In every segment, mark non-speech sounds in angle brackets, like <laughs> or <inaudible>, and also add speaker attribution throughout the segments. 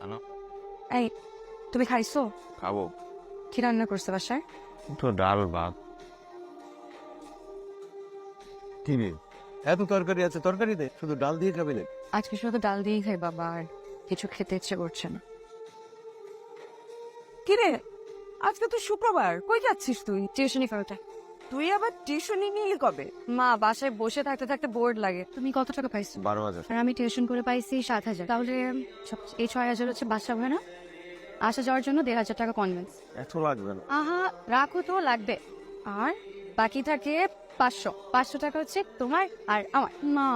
Speaker 1: আনো
Speaker 2: এই তুমি খাইছো
Speaker 1: খাব
Speaker 2: কি রান্না করছ বাসায়
Speaker 1: তো ডাল ভাত
Speaker 3: কি এত তরকারি আছে তরকারি দে শুধু ডাল দিয়ে খাবি না
Speaker 2: আজকে শুধু ডাল দিয়েই খাই বাবা আর কিছু খেতে ইচ্ছে করছে না
Speaker 4: কিরে আজকে তো শুক্রবার কই যাচ্ছিস তুই
Speaker 2: টিউশনি ফেরোটা
Speaker 4: তুই আবার টিউশনি নিয়ে কবে?
Speaker 2: মা বাসায় বসে থাকতে থাকতে বোর্ড লাগে। তুমি কত টাকা পাইছো?
Speaker 1: বারো হাজার।
Speaker 2: আর আমি টিউশন করে পাইছি সাত হাজার। তাহলে এই ছয় হাজার হচ্ছে বাসা না? আসা যাওয়ার জন্য দেড় হাজার টাকা কনভেন্স
Speaker 3: এত লাগবে না।
Speaker 2: আহা রাখো তো লাগবে। আর বাকি থাকে পাঁচশো। পাঁচশো টাকা হচ্ছে তোমার আর আমার। না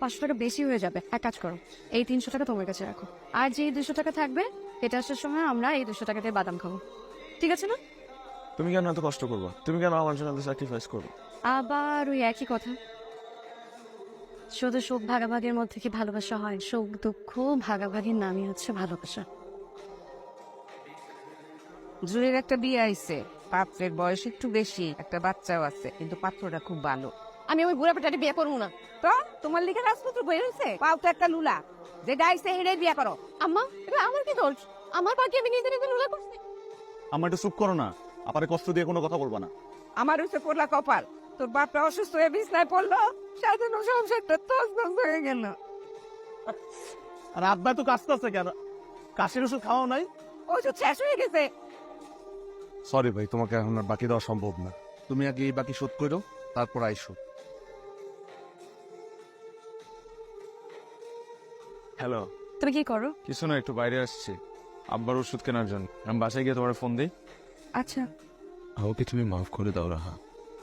Speaker 2: পাঁচশো টাকা বেশি হয়ে যাবে। এক কাজ করো এই তিনশো টাকা তোমার কাছে রাখো। আর যে দুশো টাকা থাকবে এটা আসার সময় আমরা এই দুশো টাকাতে বাদাম খাব। ঠিক আছে না?
Speaker 1: তুমি কেন এত কষ্ট করব? তুমি কেন আমার জন্য স্যাক্রিফাইস করব?
Speaker 2: আবার ওই একই কথা। শুধু সুখ ভাগাভাগির মধ্যে কি ভালোবাসা হয়? সুখ দুঃখ ভাগাভাগির নামই হচ্ছে ভালোবাসা।
Speaker 4: জুয়ের একটা বিয়ে আইছে। পাত্রের বয়স একটু বেশি একটা বাচ্চাও আছে কিন্তু পাত্রটা খুব ভালো।
Speaker 2: আমি ওই বুড়া পেটাটি বিয়ে করব না।
Speaker 4: তো? তোমার লিখে রাজপুত্র বই হয়েছে পাও তো একটা লুলা। যেটা আইছে হেডে বিয়ে করো।
Speaker 2: আম্মা এটা আমার কি দোষ? আমার বাকি আমি নিজে নিজে নুলা করছি।
Speaker 5: আমার একটু চুপ করো না। আপারে কষ্ট দিয়ে কোনো কথা বলবা না।
Speaker 4: আমার হচ্ছে পড়লা কপাল। তোর বাপটা অসুস্থ হয়ে বিছনায় পড়ল সাজানো সংসারটা তস তস হয়ে গেল।
Speaker 5: আর আব্বা তো কাশতে আছে কেন? কাশির ওষুধ খাওয়াও নাই?
Speaker 4: ওষুধ শেষ হয়ে গেছে।
Speaker 6: সরি ভাই তোমাকে এখন আর বাকি দেওয়া সম্ভব না। তুমি আগে এই বাকি শোধ করো তারপর আইসো।
Speaker 1: হ্যালো
Speaker 2: তুমি কি করো?
Speaker 1: কিছু না একটু বাইরে আসছি। আব্বার ওষুধ কেনার জন্য। আমি বাসায় গিয়ে তোমার ফোন দিই।
Speaker 2: আচ্ছা।
Speaker 6: আমাকে তুমি মাফ করে দাও রাহা।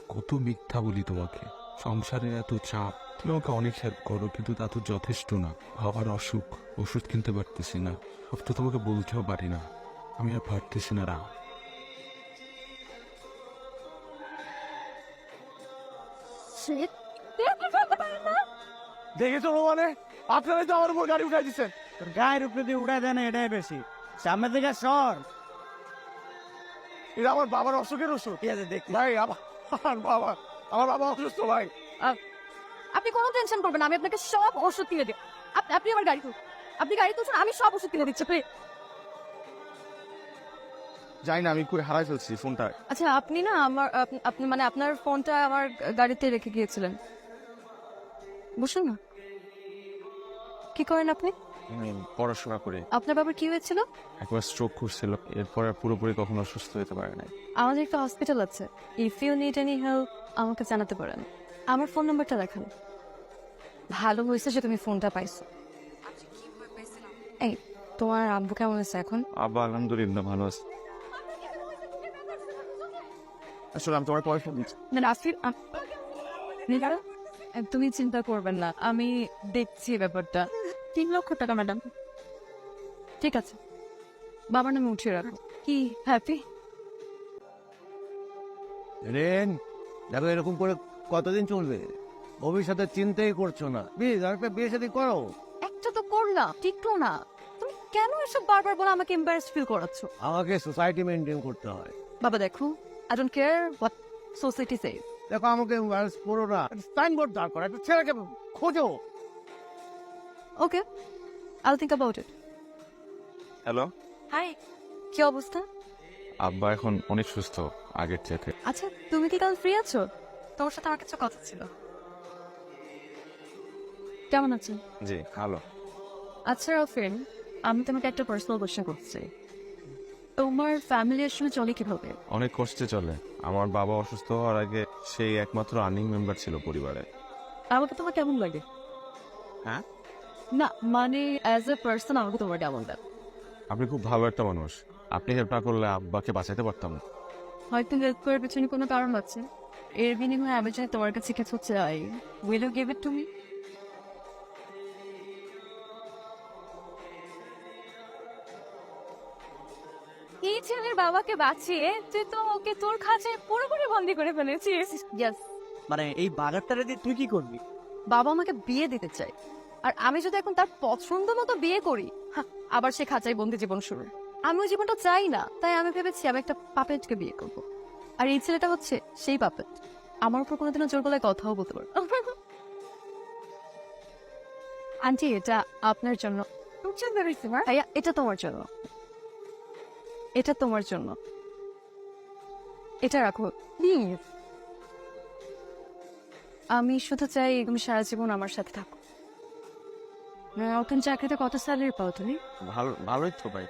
Speaker 6: কত মিথ্যা বলি তোমাকে। সংসারের এত চাপ। তুমি আমাকে অনেক হেল্প করো কিন্তু তা তো যথেষ্ট না। বাবার অসুখ। ওষুধ কিনতে পারতেছি না। সব তো তোমাকে বলতেও পারি না। আমি আর পারতেছি না রাহা।
Speaker 5: দেখেছ মানে আপনারাই তো আমার উপর গাড়ি উঠাই দিচ্ছেন।
Speaker 7: গায়ের উপরে দিয়ে উঠায় দেয় না এটাই বেশি। সামনে থেকে সর।
Speaker 5: এটা আমার বাবার অসুখের ওষুধ।
Speaker 7: ঠিক আছে দেখ
Speaker 5: ভাই আমার আমার বাবা আমার বাবা অসুস্থ ভাই।
Speaker 2: আপনি কোনো টেনশন করবেন আমি আপনাকে সব ওষুধ কিনে দিই আপনি আপনি আমার গাড়ি তুলুন। আপনি গাড়ি তুলছেন আমি সব ওষুধ কিনে দিচ্ছি please।
Speaker 1: যাই না আমি কই হারাই ফেলছি ফোনটা।
Speaker 2: আচ্ছা আপনি না আমার আপ- আপনি মানে আপনার ফোনটা আমার গাড়িতে রেখে গিয়েছিলেন। বসুন না? কি করেন আপনি?
Speaker 1: পড়াশোনা করি
Speaker 2: আপনার বাবার কি হয়েছিল?
Speaker 1: একবার স্ট্রোক করছিল এরপরে আর পুরোপুরি কখনো সুস্থ হতে পারে নাই।
Speaker 2: আমাদের একটা হসপিটাল আছে। If you need any help আমাকে জানাতে পারেন। আমার ফোন নাম্বারটা দেখান ভালো হয়েছে যে তুমি ফোনটা পাইছো। এই তোমার আব্বু কেমন আছে এখন?
Speaker 1: আব্বা আলহামদুলিল্লাহ ভালো আছে। আসলে আমি তোমার পয়সা দিচ্ছি।
Speaker 2: না রাফির তুমি চিন্তা করবেন না। আমি দেখছি ব্যাপারটা। তিন লক্ষ টাকা ম্যাডাম। ঠিক আছে। বাবার নামে উঠিয়ে রাখো। কি হ্যাপি?
Speaker 3: রেন দেখো এরকম করে কতদিন চলবে? ভবিষ্যতে চিন্তাই করছ না। প্লিজ আর একটা বিয়ে শাদী করো
Speaker 2: একটা তো করলাম টিকলো না। তুমি কেন এসব বারবার বলে আমাকে এম্বারেস ফিল করাচ্ছ?
Speaker 3: আমাকে সোসাইটি মেনটেন করতে হয়।
Speaker 2: বাবা দেখো I don't care what society say
Speaker 3: দেখো আমাকে embarrass করো না। সাইনবোর্ড দাঁড় করো একটা ছেলেকে খোঁজো।
Speaker 2: Okay I think about it
Speaker 1: hello
Speaker 2: hi কি অবস্থা?
Speaker 1: আব্বা এখন অনেক সুস্থ আগের থেকে
Speaker 2: আচ্ছা তুমি কি কাল ফ্রি আছো? তোমার সাথে আমার কিছু কথা ছিল। কেমন আছো
Speaker 1: জি ভালো।
Speaker 2: আচ্ছা রাফিন আমি তোমাকে একটা পার্সোনাল কোশ্চেন করতে তোমার ফ্যামিলি আসলে চলে কীভাবে?
Speaker 1: অনেক কষ্টে চলে। আমার বাবা অসুস্থ হওয়ার আগে সেই একমাত্র আর্নিং মেম্বার ছিল পরিবারে।
Speaker 2: আমাকে তোমার কেমন লাগে?
Speaker 1: হ্যাঁ?
Speaker 2: না মানে অ্যাজ এ পার্সন আমাকে তোমার কেমন লাগে
Speaker 1: আপনি খুব ভালো একটা মানুষ। আপনি হেল্প না করলে আব্বাকে বাঁচাতে পারতাম
Speaker 2: হয়তো হেল্প করার পেছনে কোনো কারণ আছে। এর বিনিময়ে আমি যদি তোমার কাছে কিছু চাই। Will you give it to me এই ছেলের বাবাকে বাঁচিয়ে তুই তো ওকে তোর খাঁচায় পুরোপুরি বন্দি করে ফেলেছিস।
Speaker 7: মানে এই বাগারটারে দিয়ে তুই কি করবি?
Speaker 2: বাবা আমাকে বিয়ে দিতে চাই আর আমি যদি এখন তার পছন্দ মতো বিয়ে করি আবার সে খাঁচায় বন্দি জীবন শুরু। আমি ওই জীবনটা চাই না তাই আমি ভেবেছি আমি একটা পাপেটকে বিয়ে করব। আর এই ছেলেটা হচ্ছে সেই পাপেট। আমার উপর কোনোদিনও জোর গলায় কথাও বলতে পারবে <laughs> আন্টি এটা আপনার জন্য। ভাইয়া এটা তোমার জন্য। এটা তোমার জন্য। এটা রাখো। আমি শুধু চাই তুমি সারা জীবন আমার সাথে থাকো। নতুন চাকরিতে কত স্যালারি পাও তুমি?
Speaker 1: ভালো ভালোই তো ভাই।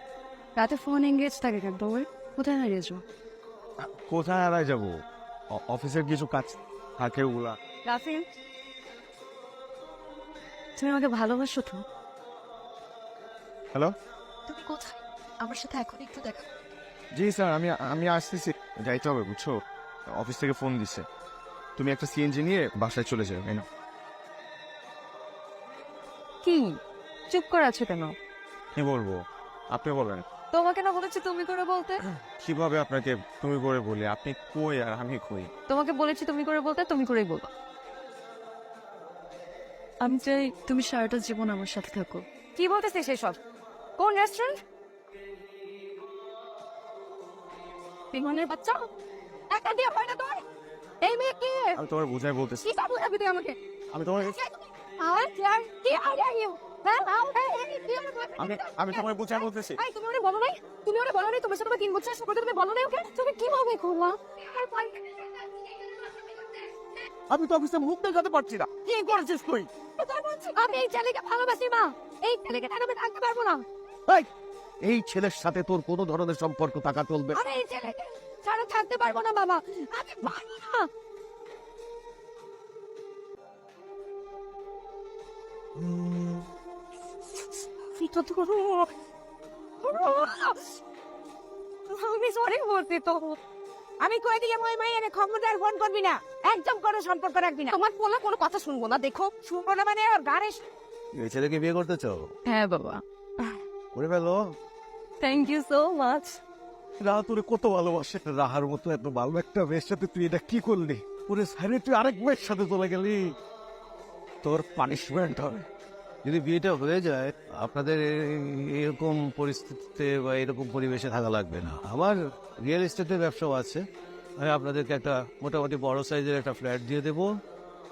Speaker 2: রাতে ফোন এঙ্গেজ থাকে কেন তোমার? কোথায় হারিয়ে যাও?
Speaker 1: কোথায় হারাই যাব? অ- অফিসের কিছু কাজ থাকে ওগুলা।
Speaker 2: রাফিন তুমি আমাকে ভালোবাসো তো।
Speaker 1: হ্যালো?
Speaker 2: তুমি কোথায়? আমার সাথে এখন একটু দেখা
Speaker 1: জি স্যার আমি আমি আসতেছি। যাইতে হবে বুঝছ? অফিস থেকে ফোন দিছে। তুমি একটা সিএনজি নিয়ে বাসায় চলে যাও তাই না
Speaker 2: কি? চুপ করে আছো কেন?
Speaker 1: কি বলব? আপনি বলেন।
Speaker 2: তোমাকে না বলেছি তুমি করে বলতে?
Speaker 1: কীভাবে আপনাকে তুমি করে বলি? আপনি কই আর আমি কই?
Speaker 2: তোমাকে বলেছি তুমি করে বলতে তুমি করেই বলব আমি চাই তুমি সারাটা জীবন আমার সাথে থাকো। কি বলতেছিস সেসব কোন রেস্টুরেন্ট বিমানের বাচ্চা? একটা দিয়ে হয় না তোর? এই মেয়ে কি?
Speaker 1: আমি তোমার বুঝাই বলতেছি।
Speaker 2: কি বাবু আমাকে?
Speaker 1: আমি তোমার
Speaker 2: আর ইউ হ্যাঁ
Speaker 1: আমি আমি তোমার বুঝাই বলতেছি।
Speaker 2: তুমি ওরে বলো নাই? তুমি ওরে বলো নাই? তোমার সাথে তিন বছর সম্পর্ক তুমি বলো নাই ওকে? তুমি কীভাবে করলা
Speaker 5: আমি তো অফিসে মুখ দেখাতে পারছি না। কি করেছিস তুই?
Speaker 2: আমি এই ছেলেকে ভালোবাসি মা। এই ছেলেকে ছাড়া আমি থাকতে পারব না?
Speaker 3: এই, এই ছেলের সাথে তোর কোনো ধরনের সম্পর্ক থাকা চলবে। না।
Speaker 2: আমি এই ছেলেকে ছাড়া থাকতে পারব না বাবা। আমি পারব না। আমি সরি বলতে তো
Speaker 4: আমি কই দিয়ে মই মাইয়ারে খবরদার ফোন করবি না একদম কোনো সম্পর্ক রাখবি না।
Speaker 2: তোমার বলা কোনো কথা শুনব না দেখো।
Speaker 4: শুনব না মানে গাড়ি
Speaker 3: এই ছেলেকে বিয়ে করতে চাও?
Speaker 2: হ্যাঁ বাবা।
Speaker 3: করে ফেলো।
Speaker 2: থ্যাংক ইউ সো মাচ
Speaker 3: রাহা তোরে কত ভালোবাসে। রাহার মতো এত ভালো একটা মেয়ের সাথে তুই এটা কি করলি? ওরে সাইরে তুই আরেক মেয়ের সাথে চলে গেলি। তোর পানিশমেন্ট হবে। যদি বিয়েটা হয়ে যায়, আপনাদের এরকম পরিস্থিতিতে বা এরকম পরিবেশে থাকা লাগবে না। আমার রিয়েল এস্টেটের ব্যবসাও আছে। আমি আপনাদেরকে একটা মোটামুটি বড় সাইজের একটা ফ্ল্যাট দিয়ে দেবো।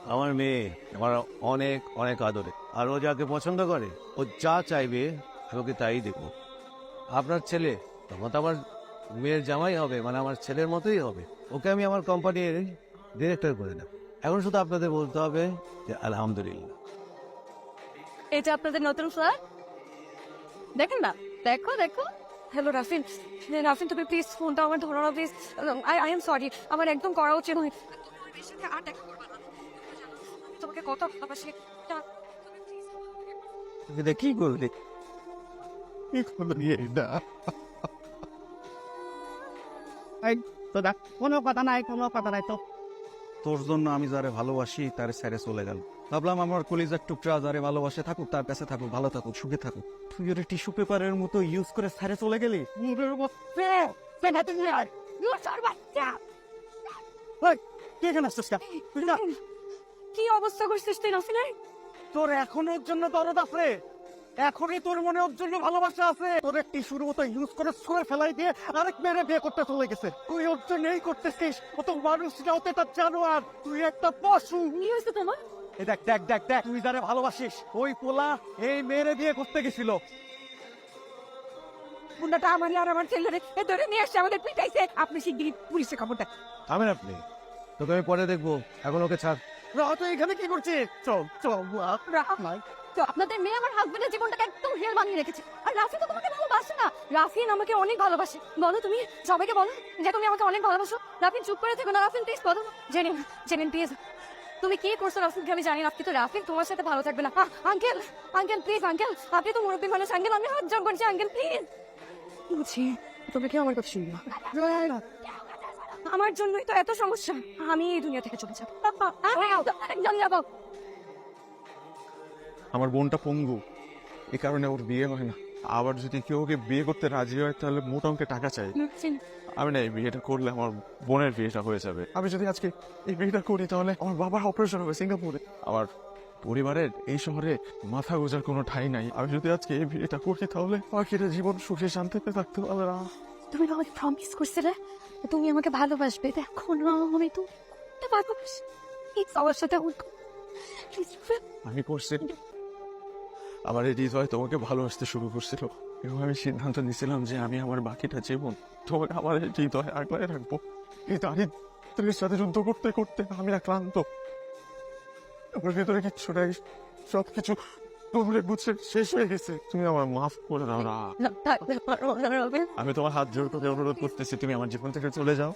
Speaker 3: আমার মেয়ে, আমার অনেক অনেক আদরে। আর ও যাকে পছন্দ করে, ও যা চাইবে, ওকে তাই দেবো। আপনার ছেলে, তখন তো আমার মেয়ের জামাই হবে মানে আমার ছেলের মতোই হবে। ওকে আমি আমার কোম্পানির ডিরেক্টর করে দেব। এখন শুধু আপনাদের বলতে হবে যে আলহামদুলিল্লাহ।
Speaker 2: এটা আপনাদের নতুন ফ্ল্যাট? দেখেন না দেখো দেখো। হ্যালো রাফিন। হ্যাঁ, রাফিন তুমি প্লিজ ফোনটা আমার ধরো না please I I am sorry আমার একদম করা উচিত নয়। তোমার মেয়ের সাথে আর দেখা করবে না। তোমাকে কত ভালোবাসি।
Speaker 3: এটা কি করলি কি করলি এটা
Speaker 7: এই তো দেখ কোনো কথা নাই কোনো কথা নাই তো। তোর জন্য আমি যারে ভালোবাসি তারে ছেড়ে চলে গেল। ভাবলাম আমার কলিজার টুকরা যারে ভালোবাসে থাকুক তার কাছে থাকুক ভালো থাকুক সুখে থাকুক। তুই ওরে টিস্যু পেপারের মতো ইউজ করে ছেড়ে চলে গেলি? কে
Speaker 2: অবস্থা করছিস তুই রাফিনের
Speaker 7: তোর এখনও জন্য দরদ আছে। এখনই তোর মনে ওর জন্য ভালোবাসা আছে। তোর টিস্যুর মতো ইউজ করে ছুঁড়ে ফেলাই দিয়ে আরেক মেয়েরে বিয়ে করতে চলে গেছে। তুই ওর জন্য এই করতেছিস? ও তো মানুষ না ও তো একটা জানোয়ার। তুই একটা পশু।
Speaker 2: কি হয়েছে তোমার?
Speaker 7: এই দেখ দেখ দেখ দেখ তুই যারে ভালোবাসিস ওই পোলা এই মেয়েরে বিয়ে করতে গেছিল।
Speaker 4: বুন্ডাটা আমার আর আমার ছেলেরে এ ধরে নিয়ে আসছে আমাদের পিটাইছে। আপনি শিগগিরই পুলিশে খবরটা
Speaker 3: থামেন আপনি। তোকে আমি পরে দেখব। এখন ওকে ছাড়।
Speaker 7: রাহ তুই এখানে কি করছিস চল চল আহ,
Speaker 2: রাহ তো আপনাদের মেয়ে আমার হাজবেন্ডের জীবনটাকে একদম হেল বানিয়ে রেখেছে। আর রাফি তো তোমাকে ভালোবাসে না। রাফিন আমাকে অনেক ভালোবাসে। বলো তুমি সবাইকে বলো যে তুমি আমাকে অনেক ভালোবাসো। রাফিন চুপ করে থেকো না রাফিন প্লিজ বলো। জেনিন জেনিন প্লিজ তুমি কি করছ রাফিনকে? আমি জানি না। কিন্তু রাফিন তোমার সাথে ভালো থাকবে না। আঙ্কেল আঙ্কেল প্লিজ আঙ্কেল আপনি তো মুরব্বী মানুষ। আঙ্কেল আমি হাত জোর করছি আঙ্কেল প্লিজ বুঝছি তুমি কি আমার কথা শুনব? আমার জন্যই তো এত সমস্যা। আমি এই দুনিয়া থেকে চলে যাব। যাব।
Speaker 1: আমার বোনটা পঙ্গু। এ কারণে ওর বিয়ে হয় না। আবার যদি কেউ ওকে বিয়ে করতে রাজি হয় তাহলে মোটা অঙ্কে টাকা চাই। আমি না এই বিয়েটা করলে আমার বোনের বিয়েটা হয়ে যাবে। আমি যদি আজকে এই বিয়েটা করি তাহলে আমার বাবার অপারেশন হবে সিঙ্গাপুরে। আমার পরিবারের এই শহরে মাথা গোজার কোনো ঠাই নাই। আমি যদি আজকে এই বিয়েটা করি তাহলে বাকিটা জীবন সুখে শান্তিতে থাকতে পারবে না।
Speaker 2: তুমি না আমাকে প্রমিস করছিলে? তুমি আমাকে ভালোবাসবে, দেখো না, আমি তো ভালোবাসি। সবার সাথে
Speaker 1: আমি করছি। আমার এই হৃদয় তোমাকে ভালোবাসতে শুরু করছিল। এবং আমি সিদ্ধান্ত নিয়েছিলাম যে আমি আমার বাকিটা জীবন তোমাকে আমার এই হৃদয় আগলায় রাখব। এই দারিদ্রের সাথে যুদ্ধ করতে করতে আমি আক্রান্ত। আমার ভেতরে কিচ্ছু নাই সব কিছু তোমরা বুঝছে শেষ হয়ে গেছে তুমি আমার মাফ করে দাও না আমি তোমার হাত জোর করে অনুরোধ করতেছি তুমি আমার জীবন থেকে চলে যাও